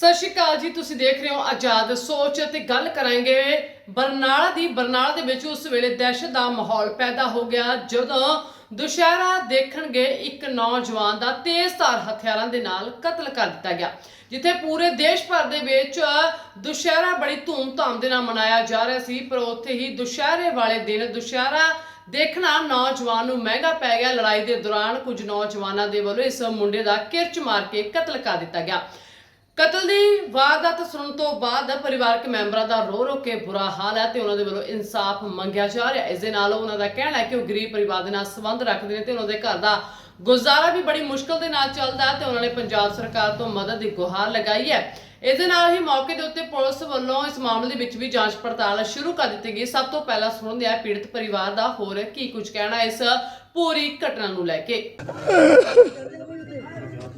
ਸਤਿ ਸ਼੍ਰੀ ਅਕਾਲ ਜੀ, ਤੁਸੀਂ ਦੇਖ ਰਹੇ ਹੋ ਆਜ਼ਾਦ ਸੋਚ ਤੇ ਗੱਲ ਕਰਾਂਗੇ ਬਰਨਾਲਾ ਦੀ, ਬਰਨਾਲਾ ਦੇ ਵਿੱਚ ਉਸ ਵੇਲੇ ਦਹਿਸ਼ਤ ਦਾ ਮਾਹੌਲ ਪੈਦਾ ਹੋ ਗਿਆ ਜਦੋਂ ਦੁਸ਼ਹਿਰਾ ਦੇਖਣਗੇ ਇੱਕ ਨੌਜਵਾਨ ਦਾ ਤੇਜ਼ਧਾਰ ਹਥਿਆਰਾਂ ਦੇ ਨਾਲ ਕਤਲ ਕਰ ਦਿੱਤਾ ਗਿਆ, ਜਿੱਥੇ ਪੂਰੇ ਦੇਸ਼ ਭਰ ਦੇ ਵਿੱਚ ਦੁਸ਼ਹਿਰਾ ਬੜੀ ਧੂਮ-ਧਾਮ ਦੇ ਨਾਲ ਮਨਾਇਆ ਜਾ ਰਿਹਾ ਸੀ, ਪਰ ਉੱਥੇ ਹੀ ਦੁਸ਼ਹਿਰੇ ਵਾਲੇ ਦਿਨ ਦੁਸ਼ਹਿਰਾ ਦੇਖਣਾ ਨੌਜਵਾਨ ਨੂੰ ਮਹਿੰਗਾ ਪੈ ਗਿਆ। ਲੜਾਈ ਦੇ ਦੌਰਾਨ ਕੁਝ ਨੌਜਵਾਨਾਂ ਦੇ ਵੱਲੋਂ ਇਸ ਮੁੰਡੇ ਦਾ ਕਿਰਚ ਮਾਰ ਕੇ ਕਤਲ ਕਰ ਦਿੱਤਾ ਗਿਆ। ਕਤਲ ਦੀ ਵਾਰਦਾਤ ਸੁਣਨ ਤੋਂ ਬਾਅਦ ਪਰਿਵਾਰਕ ਮੈਂਬਰਾਂ ਦਾ ਰੋ ਰੋ ਕੇ ਬੁਰਾ ਹਾਲ ਹੈ ਤੇ ਉਹਨਾਂ ਦੇ ਵੱਲੋਂ ਇਨਸਾਫ ਮੰਗਿਆ ਜਾ ਰਿਹਾ ਇਸ ਦੇ ਨਾਲ ਉਹਨਾਂ ਦਾ ਕਹਿਣਾ ਹੈ ਕਿ ਉਹ ਗਰੀਬ ਪਰਿਵਾਰ ਦੇ ਨਾਲ ਸੰਬੰਧ ਰੱਖਦੇ ਨੇ ਤੇ ਉਹਨਾਂ ਦੇ ਘਰ ਦਾ ਗੁਜ਼ਾਰਾ ਵੀ ਬੜੀ ਮੁਸ਼ਕਲ ਦੇ ਨਾਲ ਚੱਲਦਾ ਹੈ ਤੇ ਉਹਨਾਂ ਨੇ ਪੰਜਾਬ ਸਰਕਾਰ ਤੋਂ ਮਦਦ ਦੀ ਗੁਹਾਰ ਲਗਾਈ ਹੈ। ਇਸ ਦੇ ਨਾਲ ਹੀ ਮੌਕੇ ਦੇ ਉੱਤੇ ਪੁਲਿਸ ਵੱਲੋਂ ਇਸ ਮਾਮਲੇ ਦੇ ਵਿੱਚ ਵੀ ਜਾਂਚ ਪੜਤਾਲ ਸ਼ੁਰੂ ਕਰ ਦਿੱਤੀ ਗਈ। ਸਭ ਤੋਂ ਪਹਿਲਾਂ ਸੁਣਦੇ ਆ ਪੀੜਤ ਪਰਿਵਾਰ ਦਾ ਹੋਰ ਕੀ ਕੁਝ ਕਹਿਣਾ ਇਸ ਪੂਰੀ ਘਟਨਾ ਨੂੰ ਲੈ ਕੇ।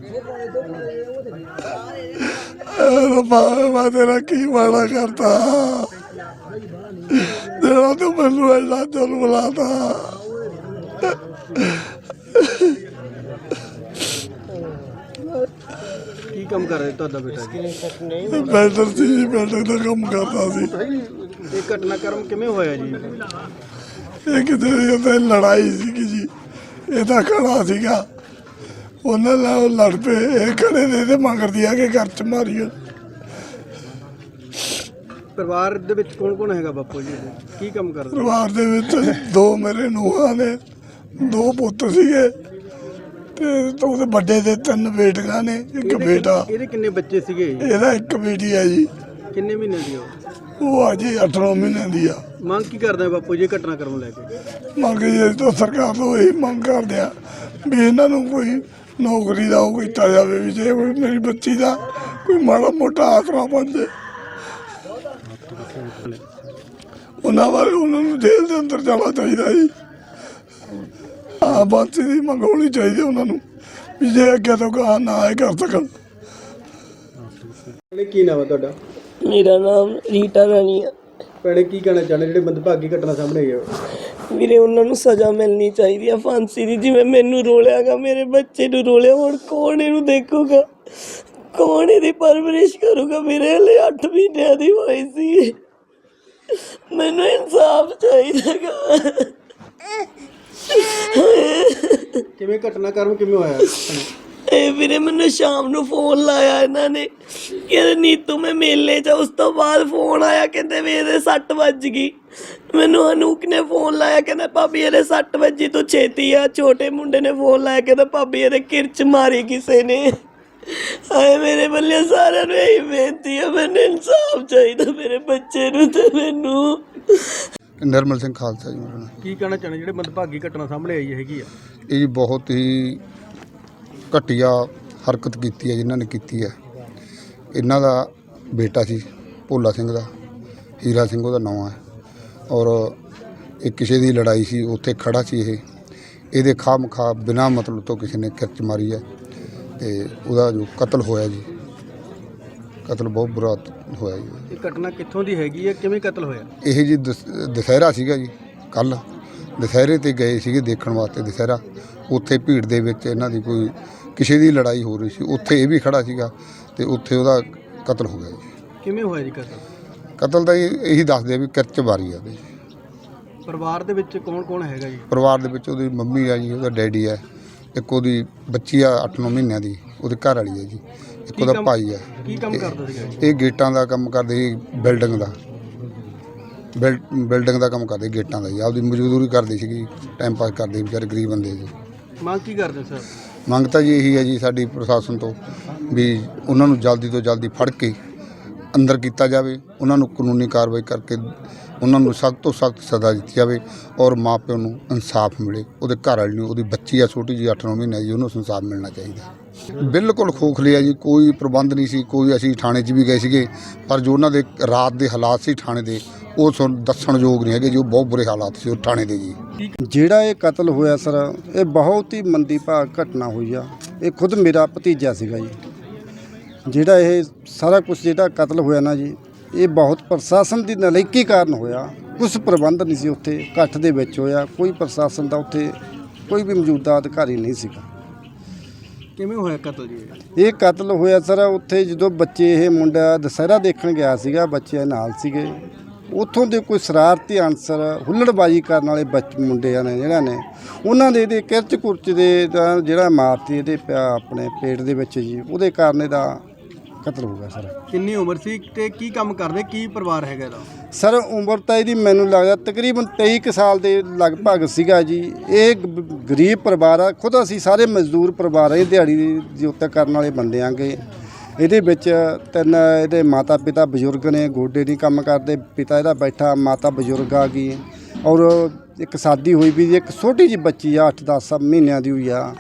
ਰੱਬਾ ਮੈਂ ਤੇਰਾ ਕੀ ਮਾੜਾ ਕਰਤਾ? ਜਿਹੜਾ ਤੂੰ ਮੈਨੂੰ ਇੰਨਾ ਜ਼ੁਲਮ ਲਾਤਾ। ਕੀ ਕੰਮ ਕਰ ਰਿਹਾ ਤੁਹਾਡਾ ਬੇਟਾ ਜੀ? ਬੈਲਡਰ ਸੀ ਜੀ ਬੈਲਡਰ ਦਾ ਕੰਮ ਕਰਦਾ ਸੀ। ਇਹ ਘਟਨਾਕ੍ਰਮ ਕਿਵੇਂ ਹੋਇਆ ਜੀ? ਇਹ ਕਿਤੇ ਉਹਦੇ ਲੜਾਈ ਸੀਗੀ ਜੀ। ਇਹਦਾ ਖੜਾ ਸੀਗਾ। ਉਹਨਾਂ ਨਾਲ ਉਹ ਲੜ ਪਏ ਇਹ ਖੜੇ ਦੇ ਤੇ ਮੰਗਰਦੀ ਆ ਕਿ ਘਰ ਚ ਮਾਰੀਓ ਪਰਿਵਾਰ ਦੇ ਵਿੱਚ ਕੌਣ ਕੌਣ ਹੈਗਾ ਬਾਪੂ ਜੀ? ਕੀ ਕੰਮ ਕਰਦਾ? ਪਰਿਵਾਰ ਦੇ ਵਿੱਚ ਦੋ ਮੇਰੇ ਨੂੰਹਾਂ ਨੇ ਦੋ ਪੁੱਤ ਸੀਗੇ ਤੇ ਉਹਦੇ ਵੱਡੇ ਦੇ ਤਿੰਨ ਬੇਟੀਆਂ ਨੇ ਇੱਕ ਇਹਦੇ ਬੇਟਾ। ਇਹਦੇ ਕਿੰਨੇ ਬੱਚੇ ਸੀਗੇ? ਇਹਦਾ ਇੱਕ ਬੇਟੀ ਹੈ ਜੀ। ਕਿੰਨੇ ਮਹੀਨੇ ਦੀ ਉਹ? ਉਹ ਅਜੇ 8 ਮਹੀਨਿਆਂ ਦੀ ਆ। ਮੰਗ ਕੀ ਕਰਦੇ ਆ ਬਾਪੂ ਜੀ ਇਹ ਘਟਨਾਕ੍ਰਮ ਲੈ ਕੇ? ਮੰਗ ਜੇ ਤੋਂ ਸਰਕਾਰ ਤੋਂ ਇਹ ਮੰਗ ਕਰਦੇ ਆ ਵੀ ਇਹਨਾਂ ਨੂੰ ਕੋਈ ਨੌਕਰੀ ਦਾ ਉਹ ਕੀਤਾ ਜਾਵੇ ਵੀ ਜੇ ਕੋਈ ਮੇਰੀ ਬੱਚੀ ਦਾ ਕੋਈ ਮਾੜਾ ਮੋਟਾ ਆਸਰਾ ਬਣ ਜੇ। ਉਹਨਾਂ ਬਾਰੇ ਉਹਨਾਂ ਨੂੰ ਜੇਲ੍ਹ ਦੇ ਅੰਦਰ ਜਾਣਾ ਚਾਹੀਦਾ ਜੀ। ਆ ਬਾਤੀ ਦੀ ਮੰਗ ਹੋਣੀ ਚਾਹੀਦੀ ਉਹਨਾਂ ਨੂੰ ਵੀ ਜੇ ਅੱਗੇ ਤੋਂ ਕਹਾ ਨਾ ਇਹ ਕਰ ਸਕਣ। ਭੈਣੇ, ਕੀ ਨਾਮ ਹੈ ਤੁਹਾਡਾ? ਮੇਰਾ ਨਾਮ ਰੀਟਾ ਰਾਣੀ ਆ। ਭੈਣੇ ਕੀ ਕਹਿਣਾ ਚਾਹੁੰਦੇ ਜਿਹੜੇ ਮੰਦਭਾਗੀ ਘਟਨਾ ਸਾਹਮਣੇ ਆਈ ਹੈ ਵੀਰੇ, ਉਹਨਾਂ ਨੂੰ ਸਜ਼ਾ ਮਿਲਣੀ ਚਾਹੀਦੀ ਆ ਫਾਂਸੀ ਦੀ। ਜਿਵੇਂ ਮੈਨੂੰ ਰੋਲਿਆਗਾ, ਮੇਰੇ ਬੱਚੇ ਨੂੰ ਰੋਲਿਆ, ਹੁਣ ਕੌਣ ਇਹਨੂੰ ਦੇਖੂਗਾ? ਕੌਣ ਇਹਦੀ ਪਰਵਰਿਸ਼ ਕਰੂਗਾ ਮੇਰੇ ਲਈ 8 ਮਹੀਨਿਆਂ ਦੀ ਹੋਈ ਸੀ। ਮੈਨੂੰ ਇਨਸਾਫ ਚਾਹੀਦਾਗਾ ਕਿਵੇਂ ਘਟਨਾਕ੍ਰਮ ਕਿਵੇਂ ਹੋਇਆ? ਇਹ ਵੀਰੇ ਮੈਨੂੰ ਸ਼ਾਮ ਨੂੰ ਫੋਨ ਲਾਇਆ ਇਹਨਾਂ ਨੇ। ਕਿ ਨੀਤੂ ਮੈਂ ਮੇਲੇ 'ਚ ਉਸ ਤੋਂ ਬਾਅਦ ਫੋਨ ਆਇਆ ਕਹਿੰਦੇ ਵੀ ਇਹਦੇ ਸੱਟ ਵੱਜ ਗਈ। ਮੈਨੂੰ ਅਨੂਕ ਨੇ ਫੋਨ ਲਾਇਆ ਕਹਿੰਦਾ ਭਾਬੀ ਇਹਦੇ ਸੱਟ ਵੱਜੀ ਤੂੰ ਛੇਤੀ ਆ। ਛੋਟੇ ਮੁੰਡੇ ਨੇ ਫੋਨ ਲਾਇਆ ਕਹਿੰਦਾ ਭਾਬੀ ਇਹਦੇ ਕਿਰਚ ਮਾਰੀ ਕਿਸੇ ਨੇ। ਆਏ ਮੇਰੇ ਬੱਲੇ ਸਾਰਿਆਂ ਨੂੰ ਇਹੀ ਬੇਨਤੀ ਹੈ ਮੈਨੂੰ ਇਨਸਾਫ ਚਾਹੀਦਾ ਮੇਰੇ ਬੱਚੇ ਨੂੰ ਤੇ ਮੈਨੂੰ। ਨਿਰਮਲ ਸਿੰਘ ਖਾਲਸਾ ਜੀ ਮੇਰਾ ਨਾਮ। ਕੀ ਕਹਿਣਾ ਚਾਹੁੰਦੇ ਜਿਹੜੇ ਮੰਦਭਾਗੀ ਘਟਨਾ ਸਾਹਮਣੇ ਆਈ ਹੈਗੀ ਆ। ਇਹ ਜੀ ਬਹੁਤ ਹੀ ਘਟੀਆ ਹਰਕਤ ਕੀਤੀ ਹੈ ਜਿਨ੍ਹਾਂ ਨੇ ਕੀਤੀ ਹੈ। ਇਹਨਾਂ ਦਾ ਬੇਟਾ ਸੀ ਭੋਲਾ ਸਿੰਘ ਦਾ ਹੀਰਾ ਸਿੰਘ ਉਹਦਾ ਨਾਂ ਹੈ। ਔਰ ਇਹ ਕਿਸੇ ਦੀ ਲੜਾਈ ਸੀ ਉੱਥੇ ਖੜਾ ਸੀ ਇਹ। ਇਹਦੇ ਖਾਮ ਖਾ ਬਿਨਾ ਮਤਲਬ ਤੋਂ ਕਿਸੇ ਨੇ ਕਿਰਚ ਮਾਰੀ ਹੈ ਤੇ ਉਹਦਾ ਜੋ ਕਤਲ ਹੋਇਆ ਜੀ ਕਤਲ ਬਹੁਤ ਬੁਰਾ ਹੋਇਆ ਜੀ। ਇਹ ਘਟਨਾ ਕਿੱਥੋਂ ਦੀ ਹੈਗੀ ਹੈ ਕਿਵੇਂ ਕਤਲ ਹੋਇਆ? ਇਹ ਜੀ ਦਸ- ਦੁਸਹਿਰਾ ਸੀਗਾ ਜੀ ਕੱਲ ਦੁਸਹਿਰੇ ਤੇ ਗਏ ਸੀਗੇ ਦੇਖਣ ਵਾਸਤੇ ਦੁਸਹਿਰਾ। ਉੱਥੇ ਭੀੜ ਦੇ ਵਿੱਚ ਇਹਨਾਂ ਦੀ ਕੋਈ ਕਿਸੇ ਦੀ ਲੜਾਈ ਹੋ ਰਹੀ ਸੀ ਉੱਥੇ ਇਹ ਵੀ ਖੜਾ ਸੀਗਾ ਤੇ ਉੱਥੇ ਉਹਦਾ ਕਤਲ ਹੋ ਗਿਆ ਜੀ। ਕਿਵੇਂ ਹੋਇਆ ਜੀ ਕਤਲ? ਕਤਲ ਦਾ ਇਹ- ਇਹੀ ਦੱਸਦੇ ਆ ਵੀ ਕਿਰਚ ਵਾਰੀ ਆ ਉਹਦੇ। ਪਰਿਵਾਰ ਦੇ ਵਿੱਚ ਕੌਣ ਕੌਣ ਹੈਗਾ ਜੀ? ਪਰਿਵਾਰ ਦੇ ਵਿੱਚ ਉਹਦੀ ਮੰਮੀ ਆ ਜੀ ਉਹਦਾ ਡੈਡੀ ਹੈ ਇੱਕ ਉਹਦੀ ਬੱਚੀ ਆ 8-9 ਮਹੀਨਿਆਂ ਦੀ ਉਹਦੇ ਘਰ ਵਾਲੀ ਹੈ ਜੀ ਇੱਕ ਕੀ ਉਹਦਾ ਕੰਮ- ਭਾਈ ਹੈ ਕੀ ਕੰਮ ਕਰਦਾ ਸੀਗਾ ਜੀ? ਇਹ ਗੇਟਾਂ ਦਾ ਕੰਮ ਕਰਦੇ ਸੀ ਬਿਲਡਿੰਗ ਦਾ। ਬਿਲ- ਬਿਲਡਿੰਗ ਦਾ ਕੰਮ ਕਰਦੇ ਗੇਟਾਂ ਦਾ ਜੀ ਆਪਦੀ ਮਜ਼ਦੂਰੀ ਕਰਦੇ ਸੀਗੇ ਟਾਈਮ ਪਾਸ ਕਰਦੇ ਵਿਚਾਰੇ ਗਰੀਬ ਬੰਦੇ ਜੀ। ਮੰਗ ਕੀ ਕਰਦੇ ਸਰ? ਮੰਗ ਤਾਂ ਜੀ ਇਹੀ ਹੈ ਜੀ ਸਾਡੀ ਪ੍ਰਸ਼ਾਸਨ ਤੋਂ ਵੀ ਉਹਨਾਂ ਨੂੰ ਜਲਦੀ ਤੋਂ ਜਲਦੀ ਫੜ ਕੇ ਅੰਦਰ ਕੀਤਾ ਜਾਵੇ, ਉਹਨਾਂ ਨੂੰ ਕਾਨੂੰਨੀ ਕਾਰਵਾਈ ਕਰਕੇ ਉਹਨਾਂ ਨੂੰ ਸਖਤ ਤੋਂ ਸਖਤ ਸਜ਼ਾ ਦਿੱਤੀ ਜਾਵੇ ਔਰ ਮਾਪਿਆਂ ਨੂੰ ਇਨਸਾਫ ਮਿਲੇ। ਉਹਦੇ ਘਰ ਵਾਲੀ ਨੂੰ, ਉਹਦੀ ਬੱਚੀ ਆ, ਛੋਟੀ ਜੀ 8-9 ਮਹੀਨੇ ਦੀ, ਉਹਨੂੰ ਇਨਸਾਫ ਮਿਲਣਾ ਚਾਹੀਦਾ। ਬਿਲਕੁਲ ਖੋਖਲੇ ਆ ਜੀ, ਕੋਈ ਪ੍ਰਬੰਧ ਨਹੀਂ ਸੀ, ਕੋਈ ਅਸੀਂ ਥਾਣੇ 'ਚ ਵੀ ਗਏ ਸੀਗੇ, ਪਰ ਜੋ ਉਹਨਾਂ ਦੇ ਰਾਤ ਦੇ ਹਾਲਾਤ ਸੀ ਥਾਣੇ ਦੇ, ਉਹ ਸਾਨੂੰ ਦੱਸਣਯੋਗ ਨਹੀਂ ਹੈਗੇ ਜੀ, ਉਹ ਬਹੁਤ ਬੁਰੇ ਹਾਲਾਤ ਸੀ ਉਹ ਥਾਣੇ ਦੇ ਜੀ। ਜਿਹੜਾ ਇਹ ਕਤਲ ਹੋਇਆ ਸਰ, ਇਹ ਬਹੁਤ ਹੀ ਮੰਦੀ ਭਾਗ ਘਟਨਾ ਹੋਈ ਆ, ਇਹ ਖੁਦ ਮੇਰਾ ਭਤੀਜਾ ਸੀਗਾ ਜੀ। ਜਿਹੜਾ ਇਹ ਸਾਰਾ ਕੁਝ ਜਿਹੜਾ ਕਤਲ ਹੋਇਆ ਨਾ ਜੀ, ਇਹ ਬਹੁਤ ਪ੍ਰਸ਼ਾਸਨ ਦੀ ਨਲਾਇਕੀ ਕਾਰਨ ਹੋਇਆ ਕੁਝ ਪ੍ਰਬੰਧ ਨਹੀਂ ਸੀ ਉੱਥੇ, ਇਕੱਠ ਦੇ ਵਿੱਚ ਹੋਇਆ, ਕੋਈ ਪ੍ਰਸ਼ਾਸਨ ਦਾ ਉੱਥੇ ਕੋਈ ਵੀ ਮੌਜੂਦਾ ਅਧਿਕਾਰੀ ਨਹੀਂ ਸੀਗਾ। ਕਿਵੇਂ ਹੋਇਆ ਕਤਲ ਜੀ ਇਹ? ਕਤਲ ਹੋਇਆ ਸਰ, ਉੱਥੇ ਜਦੋਂ ਬੱਚੇ ਇਹ ਮੁੰਡਾ ਦੁਸਹਿਰਾ ਦੇਖਣ ਗਿਆ ਸੀਗਾ, ਬੱਚੇ ਨਾਲ ਸੀਗੇ ਉੱਥੋਂ ਦੇ ਕੋਈ ਸ਼ਰਾਰਤੀ ਅਨਸਰ, ਹੁੱਲੜਬਾਜੀ ਕਰਨ ਵਾਲੇ ਬੱਚ, ਮੁੰਡਿਆਂ ਨੇ, ਜਿਹੜਾ ਨੇ, ਉਹਨਾਂ ਦੇ ਇਹਦੇ ਕਿਰਚ ਕੁਰਚ ਦੇ ਦਾ ਜਿਹੜਾ ਮਾਰਤੀ ਇਹਦੇ ਪਿਆ ਆਪਣੇ ਪੇਟ ਦੇ ਵਿੱਚ ਜੀ, ਉਹਦੇ ਕਾਰਨ ਇਹਦਾ ਕਤਲ ਹੋ ਗਿਆ ਸਰ। ਕਿੰਨੀ ਉਮਰ ਸੀ ਤੇ ਕੀ ਕੰਮ ਕਰਦੇ? ਕੀ ਪਰਿਵਾਰ ਹੈਗਾ ਇਹਦਾ? ਸਰ ਉਮਰ ਤਾਂ ਇਹਦੀ ਮੈਨੂੰ ਲੱਗਦਾ ਤਕਰੀਬਨ 23 ਕੁ ਸਾਲ ਦੇ ਲਗਭਗ ਸੀਗਾ ਜੀ। ਇਹ ਗ- ਗਰੀਬ ਪਰਿਵਾਰ ਆ ਖੁਦ ਅਸੀਂ ਸਾਰੇ ਮਜ਼ਦੂਰ ਪਰਿਵਾਰ ਆ ਇਹ ਦਿਹਾੜੀ ਦੇ ਉੱਤੇ ਕਰਨ ਵਾਲੇ ਬੰਦੇ ਆਂਗੇ। ਇਹਦੇ ਵਿੱਚ ਤਿੰਨ ਇਹਦੇ ਮਾਤਾ ਪਿਤਾ ਬਜ਼ੁਰਗ ਨੇ ਗੋਡੇ ਨਹੀਂ ਕੰਮ ਕਰਦੇ ਪਿਤਾ ਇਹਦਾ ਬੈਠਾ ਮਾਤਾ ਬਜ਼ੁਰਗ ਆ ਗਈ। ਔਰ ਇੱਕ ਸਾਦੀ ਹੋਈ ਵੀ ਇੱਕ ਛੋਟੀ ਜਿਹੀ ਬੱਚੀ ਆ 8-10 ਮਹੀਨਿਆਂ ਦੀ ਹੋਈ ਆ।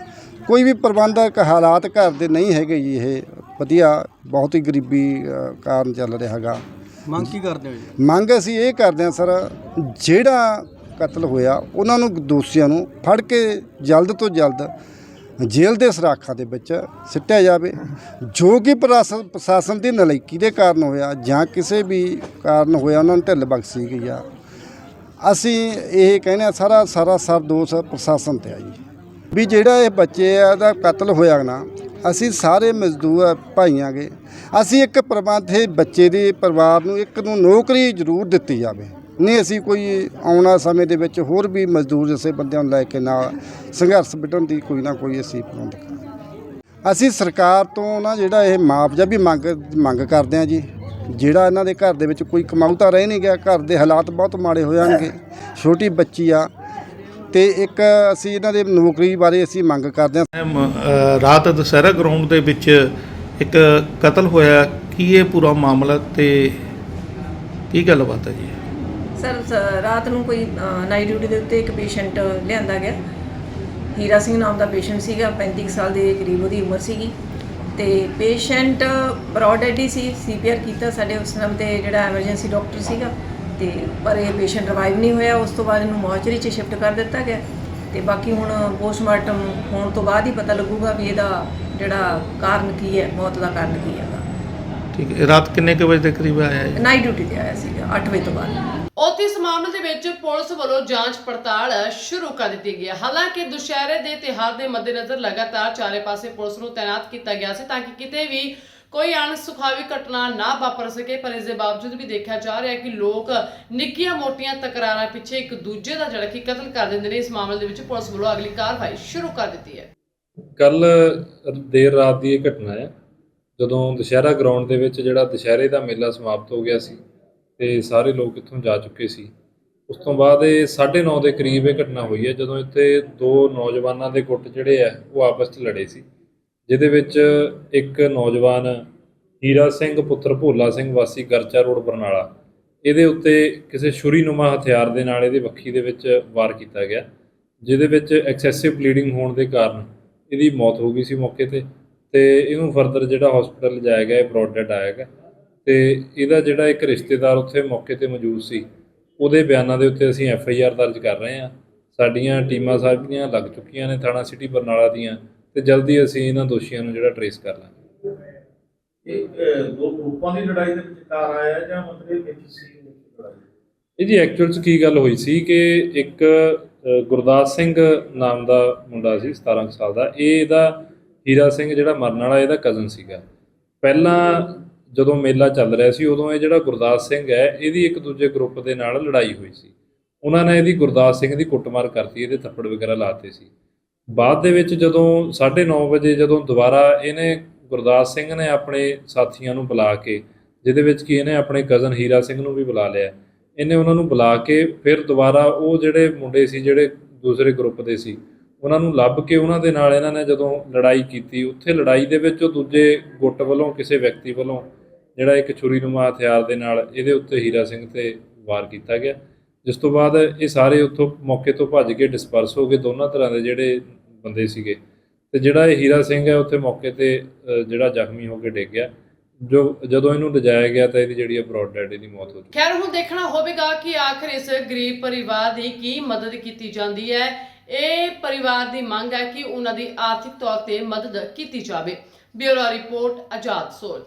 ਕੋਈ ਵੀ ਪ੍ਰਬੰਧਕ ਹਾਲਾਤ ਘਰ ਦੇ ਨਹੀਂ ਹੈਗੇ ਜੀ ਇਹ। ਵਧੀਆ ਬਹੁਤ ਹੀ ਗਰੀਬੀ ਅ, ਕਾਰਨ ਚੱਲ ਰਿਹਾ ਹੈਗਾ। ਮੰਗ ਕੀ ਕਰਦੇ ਹੋ ਜੀ? ਮੰਗ ਅਸੀਂ ਇਹ ਕਰਦੇ ਹਾਂ ਸਰ ਜਿਹੜਾ ਕਤਲ ਹੋਇਆ ਉਹਨਾਂ ਨੂੰ ਦੋਸ਼ੀਆਂ ਨੂੰ ਫੜ ਕੇ ਜਲਦ ਤੋਂ ਜਲਦ ਜੇਲ੍ਹ ਦੇ ਸਰਾਖਾਂ ਦੇ ਵਿੱਚ ਸਿੱਟਿਆ ਜਾਵੇ। ਜੋ ਕਿ ਪ੍ਰਸ਼ਾਸਨ ਪ੍ਰਸ਼ਾਸਨ ਦੀ ਨਲਾਇਕੀ ਦੇ ਕਾਰਨ ਹੋਇਆ ਜਾਂ ਕਿਸੇ ਵੀ ਕਾਰਨ ਹੋਇਆ ਉਹਨਾਂ ਨੂੰ ਢਿੱਲ ਬਖਸ਼ੀ ਗਈ ਆ। ਅਸੀਂ ਇਹ ਕਹਿੰਦੇ ਹਾਂ ਸਾਰਾ ਸਾਰਾ ਸਰ ਦੋਸ਼ ਪ੍ਰਸ਼ਾਸਨ ਤੇ ਆ ਜੀ। ਵੀ ਜਿਹੜਾ ਇਹ ਬੱਚੇ ਆ ਦਾ ਕਤਲ ਹੋਇਆ ਨਾ ਅਸੀਂ ਸਾਰੇ ਮਜ਼ਦੂਰ ਭਾਈਆਂ ਭਾਈਆਂਗੇ ਅਸੀਂ ਇੱਕ ਪ੍ਰਬੰਧ ਇਹ ਬੱਚੇ ਦੇ ਪਰਿਵਾਰ ਨੂੰ ਇੱਕ ਨੂੰ ਨੌਕਰੀ ਜ਼ਰੂਰ ਦਿੱਤੀ ਜਾਵੇ। ਨਹੀਂ ਅਸੀਂ ਕੋਈ ਆਉਣਾ ਸਮੇਂ ਦੇ ਵਿੱਚ ਹੋਰ ਵੀ ਮਜ਼ਦੂਰ ਜਿਸੇ ਬੰਦਿਆਂ ਨੂੰ ਲੈ ਕੇ ਨਾਲ ਸੰਘਰਸ਼ ਵਿੱਢਣ ਦੀ ਕੋਈ ਨਾ ਕੋਈ ਅਸੀਂ ਪ੍ਰਬੰਧ ਕਰਾਂਗੇ। ਅਸੀਂ ਸਰਕਾਰ ਤੋਂ ਨਾ ਜਿਹੜਾ ਇਹ ਮੁਆਵਜ਼ਾ ਵੀ ਮੰਗ ਮੰਗ ਕਰਦੇ ਹਾਂ ਜੀ, ਜਿਹੜਾ ਇਹਨਾਂ ਦੇ ਘਰ ਦੇ ਵਿੱਚ ਕੋਈ ਕਮਾਊ ਤਾਂ ਰਹਿ ਨਹੀਂ ਗਿਆ, ਘਰ ਦੇ ਹਾਲਾਤ ਬਹੁਤ ਮਾੜੇ ਹੋ ਜਾਣਗੇ ਛੋਟੀ ਬੱਚੀ ਆ ਤੇ ਇੱਕ ਅਸੀਂ ਇਹਨਾਂ ਦੇ ਨੌਕਰੀ ਬਾਰੇ ਅਸੀਂ ਮੰਗ ਕਰਦੇ ਹਾਂ। ਮੈਮ, ਅ, ਰਾਤ ਦੁਸਹਿਰਾ ਗਰਾਊਂਡ ਦੇ ਵਿੱਚ ਇੱਕ ਕਤਲ ਹੋਇਆ। ਕੀ ਇਹ ਪੂਰਾ ਮਾਮਲਾ ਤੇ ਕੀ ਗੱਲਬਾਤ ਹੈ ਜੀ? ਸਰ ਸ- ਰਾਤ ਨੂੰ ਕੋਈ ਨਾਈਟ ਡਿਊਟੀ ਦੇ ਉੱਤੇ ਇੱਕ ਪੇਸ਼ੈਂਟ ਲਿਆਂਦਾ ਗਿਆ। ਹੀਰਾ ਸਿੰਘ ਨਾਮ ਦਾ ਪੇਸ਼ੈਂਟ ਸੀਗਾ 35 ਕੁ ਸਾਲ ਦੇ ਕਰੀਬ ਉਹਦੀ ਉਮਰ ਸੀਗੀ। ਤੇ ਪੇਸ਼ੈਂਟ ਬਰੋਡ ਡੈਡੀ ਸੀ ਸੀਪੀਆਰ ਕੀਤਾ ਸਾਡੇ ਉਸ ਨਾਮ ਤੇ ਜਿਹੜਾ ਐਮਰਜੈਂਸੀ ਡਾਕਟਰ ਸੀਗਾ। ਤੇ ਪਰ ਇਹ ਪੇਸ਼ੈਂਟ ਰਿਵਾਈਵ ਨਹੀਂ ਹੋਇਆ ਉਸ ਤੋਂ ਬਾਅਦ ਇਹਨੂੰ ਮੋਰਚਰੀ 'ਚ ਸ਼ਿਫਟ ਕਰ ਦਿੱਤਾ ਗਿਆ। ਤੇ ਬਾਕੀ ਹੁਣ ਪੋਸਟਮਾਰਟਮ ਹੋਣ ਤੋਂ ਬਾਅਦ ਹੀ ਪਤਾ ਲੱਗੂਗਾ ਵੀ ਇਹਦਾ ਜਿਹੜਾ ਕਾਰਨ ਕੀ ਹੈ ਮੌਤ ਦਾ ਕਾਰਨ ਕੀ ਹੈਗਾ। ਠੀਕ ਹੈ। ਰਾਤ ਕਿੰਨੇ ਕੁ ਵਜੇ ਦੇ ਕਰੀਬ ਆਇਆ ਜੀ ਨਾਈਟ ਡਿਊਟੀ ਤੇ ਆਇਆ ਸੀਗਾ 8 ਵਜੇ ਤੋਂ ਬਾਅਦ। ਉੱਥੇ ਇਸ ਮਾਮਲੇ ਦੇ ਵਿੱਚ ਪੁਲਿਸ ਵੱਲੋਂ ਜਾਂਚ ਪੜਤਾਲ ਸ਼ੁਰੂ ਕਰ ਦਿੱਤੀ ਗਈ ਹੈ। ਹਾਲਾਂਕਿ ਦੁਸ਼ਹਿਰੇ ਦੇ ਤਿਉਹਾਰ ਦੇ ਮੱਦੇਨਜ਼ਰ ਲਗਾਤਾਰ ਚਾਰੇ ਪਾਸੇ ਪੁਲਿਸ ਨੂੰ ਤਾਇਨਾਤ ਕੀਤਾ ਗਿਆ ਸੀ ਤਾਂ ਕਿ ਕਿਤੇ ਵੀ ਕੋਈ ਅਣਸੁਖਾਵੀ ਘਟਨਾ ਨਾ ਵਾਪਰ ਸਕੇ, ਪਰ ਇਸ ਦੇ ਬਾਵਜੂਦ ਵੀ ਦੇਖਿਆ ਜਾ ਰਿਹਾ ਹੈ ਕਿ ਲੋਕ ਨਿੱਕੀਆਂ ਮੋਟੀਆਂ ਤਕਰਾਰਾਂ ਪਿੱਛੇ ਇੱਕ ਦੂਜੇ ਦਾ ਜਿਹੜਾ ਕਿ ਕਤਲ ਕਰ ਦਿੰਦੇ ਨੇ। ਇਸ ਮਾਮਲੇ ਦੇ ਵਿੱਚ ਪੁਲਿਸ ਵੱਲੋਂ ਅਗਲੀ ਕਾਰਵਾਈ ਸ਼ੁਰੂ ਕਰ ਦਿੱਤੀ ਹੈ। ਕੱਲ ਦੇਰ ਰਾਤ ਦੀ ਇਹ ਘਟਨਾ ਹੈ, ਜਦੋਂ ਦੁਸ਼ਹਿਰਾ ਗਰਾਊਂਡ ਦੇ ਵਿੱਚ ਜਿਹੜਾ ਦੁਸ਼ਹਿਰੇ ਦਾ ਮੇਲਾ ਸਮਾਪਤ ਹੋ ਗਿਆ ਸੀ ਤੇ ਸਾਰੇ ਲੋਕ ਇੱਥੋਂ ਜਾ ਚੁੱਕੇ ਸੀ। ਉਸ ਤੋਂ ਬਾਅਦ ਇਹ 9:30 ਦੇ ਕਰੀਬ ਇਹ ਘਟਨਾ ਹੋਈ ਹੈ, ਜਦੋਂ ਇੱਥੇ ਦੋ ਨੌਜਵਾਨਾਂ ਦੇ ਗੁੱਟ ਜਿਹੜੇ ਆ, ਉਹ ਆਪਸ 'ਚ ਲੜੇ ਸੀ। ਜਿਹਦੇ ਵਿੱਚ ਇੱਕ ਨੌਜਵਾਨ ਹੀਰਾ ਸਿੰਘ, ਪੁੱਤਰ ਭੋਲਾ ਸਿੰਘ, ਵਾਸੀ ਗਰਚਾ ਰੋਡ, ਬਰਨਾਲਾ। ਇਹਦੇ ਉੱਤੇ ਕਿਸੇ ਛੁਰੀਨੁਮਾ ਹਥਿਆਰ ਦੇ ਨਾਲ ਇਹਦੇ ਵੱਖੀ ਦੇ ਵਿੱਚ ਵਾਰ ਕੀਤਾ ਗਿਆ, ਜਿਹਦੇ ਵਿੱਚ ਐਕਸੈਸਿਵ ਬਲੀਡਿੰਗ ਹੋਣ ਦੇ ਕਾਰਨ ਇਹਦੀ ਮੌਤ ਹੋ ਗਈ ਸੀ ਮੌਕੇ ਤੇ। ਤੇ ਇਹਨੂੰ ਫਰਦਰ ਜਿਹੜਾ ਹਸਪੀਟਲ ਲਿਜਾਇਆ ਗਿਆ, ਇਹ ਬ੍ਰੌਡ ਡੈਡ ਆਇਆ ਗਾ ਤੇ ਇਹਦਾ ਜਿਹੜਾ ਇੱਕ ਰਿਸ਼ਤੇਦਾਰ ਉੱਥੇ ਮੌਕੇ ਤੇ ਮੌਜੂਦ ਸੀ, ਉਹਦੇ ਬਿਆਨਾਂ ਦੇ ਉੱਤੇ ਅਸੀਂ ਐਫ ਆਈ ਆਰ ਦਰਜ ਕਰ ਰਹੇ ਹਾਂ। ਸਾਡੀਆਂ ਟੀਮਾਂ ਸਾਰੀਆਂ ਲੱਗ ਚੁੱਕੀਆਂ ਨੇ, ਥਾਣਾ ਸਿਟੀ ਬਰਨਾਲਾ ਦੀਆਂ। ਤੇ ਜਲਦੀ ਅਸੀਂ ਇਹਨਾਂ ਦੋਸ਼ੀਆਂ ਨੂੰ ਜਿਹੜਾ ਟਰੇਸ ਕਰ ਲਾਂਗੇ। ਇਹ ਦੋ ਗਰੁੱਪਾਂ ਦੀ ਲੜਾਈ ਦੇ ਵਿਚਕਾਰ ਆਇਆ ਜਾਂ ਮਤਲਬ ਇਹ ਵਿੱਚ ਸੀ ਇਹ ਜੀ ਐਕਚੁਅਲ 'ਚ ਕੀ ਗੱਲ ਹੋਈ ਸੀ ਕਿ ਇੱਕ ਗੁਰਦਾਸ ਸਿੰਘ ਨਾਮ ਦਾ ਮੁੰਡਾ ਸੀ 17 ਕੁ ਸਾਲ ਦਾ। ਇਹ ਇਹਦਾ ਹੀਰਾ ਸਿੰਘ ਜਿਹੜਾ ਮਰਨ ਵਾਲਾ ਇਹਦਾ ਕਜ਼ਨ ਸੀਗਾ। ਪਹਿਲਾਂ ਜਦੋਂ ਮੇਲਾ ਚੱਲ ਰਿਹਾ ਸੀ ਉਦੋਂ ਇਹ ਜਿਹੜਾ ਗੁਰਦਾਸ ਸਿੰਘ ਹੈ ਇਹਦੀ ਇੱਕ ਦੂਜੇ ਗਰੁੱਪ ਦੇ ਨਾਲ ਲੜਾਈ ਹੋਈ ਸੀ। ਉਹਨਾਂ ਨੇ ਇਹਦੀ ਗੁਰਦਾਸ ਸਿੰਘ ਦੀ ਕੁੱਟਮਾਰ ਕਰਤੀ ਇਹਦੇ ਥੱਪੜ ਵਗੈਰਾ ਲਾਤੇ ਸੀ। ਬਾਅਦ ਦੇ ਵਿੱਚ ਜਦੋਂ 9:30 ਵਜੇ ਜਦੋਂ ਦੁਬਾਰਾ ਇਹਨੇ ਗੁਰਦਾਸ ਸਿੰਘ ਨੇ ਆਪਣੇ ਸਾਥੀਆਂ ਨੂੰ ਬੁਲਾ ਕੇ, ਜਿਹਦੇ ਵਿੱਚ ਕੀ ਇਹਨੇ ਆਪਣੇ ਕਜ਼ਨ ਹੀਰਾ ਸਿੰਘ ਨੂੰ ਵੀ ਬੁਲਾ ਲਿਆ, ਇਹਨੇ ਉਹਨਾਂ ਨੂੰ ਬੁਲਾ ਕੇ ਫਿਰ ਦੁਬਾਰਾ ਉਹ ਜਿਹੜੇ ਮੁੰਡੇ ਸੀ, ਜਿਹੜੇ ਦੂਸਰੇ ਗਰੁੱਪ ਦੇ ਸੀ, ਉਹਨਾਂ ਨੂੰ ਲੱਭ ਕੇ ਉਹਨਾਂ ਦੇ ਨਾਲ ਇਹਨਾਂ ਨੇ ਜਦੋਂ ਲੜਾਈ ਕੀਤੀ, ਉੱਥੇ ਲੜਾਈ ਦੇ ਵਿੱਚ ਉਹ ਦੂਜੇ ਗੁੱਟ ਵੱਲੋਂ, ਕਿਸੇ ਵਿਅਕਤੀ ਵੱਲੋਂ ਜਿਹੜਾ ਇੱਕ ਛੁਰੀਨੁਮਾ ਹਥਿਆਰ ਦੇ ਨਾਲ ਇਹਦੇ ਉੱਤੇ ਹੀਰਾ ਸਿੰਘ ਤੇ ਵਾਰ ਕੀਤਾ ਗਿਆ। ਜਿਸ ਤੋਂ ਬਾਅਦ ਇਹ ਸਾਰੇ ਉੱਥੋਂ ਮੌਕੇ ਤੋਂ ਭੱਜ ਕੇ ਡਿਸਪਰਸ ਹੋ ਗਏ, ਦੋਨਾਂ ਤਰ੍ਹਾਂ ਦੇ ਜਿਹੜੇ ਬੰਦੇ ਸੀਗੇ। ਤੇ ਜਿਹੜਾ ਇਹ ਹੀਰਾ ਸਿੰਘ ਹੈ, ਉੱਥੇ ਮੌਕੇ ਤੇ ਜਿਹੜਾ ਜ਼ਖਮੀ ਹੋ ਕੇ ਡਿੱਗ ਗਿਆ। ਜੋ, ਜਦੋਂ ਇਹਨੂੰ ਲਿਜਾਇਆ ਗਿਆ ਤਾਂ ਇਹਦੀ ਜਿਹੜੀ ਬ੍ਰੌਡ ਡੈਡ ਇਹਦੀ ਮੌਤ ਹੋ ਚੁੱਕੀ। ਖੈਰ, ਹੁਣ ਦੇਖਣਾ ਹੋਵੇਗਾ ਕਿ ਆਖਰ ਇਸ ਗਰੀਬ ਪਰਿਵਾਰ ਦੀ ਕੀ ਮਦਦ ਕੀਤੀ ਜਾਂਦੀ ਹੈ। ਇਹ ਪਰਿਵਾਰ ਦੀ ਮੰਗ ਹੈ ਕਿ ਉਹਨਾਂ ਦੀ ਆਰਥਿਕ ਤੌਰ ਤੇ ਮਦਦ ਕੀਤੀ ਜਾਵੇ। ਬਿਊਰੋ ਰਿਪੋਰਟ ਆਜ਼ਾਦ ਸੋਚ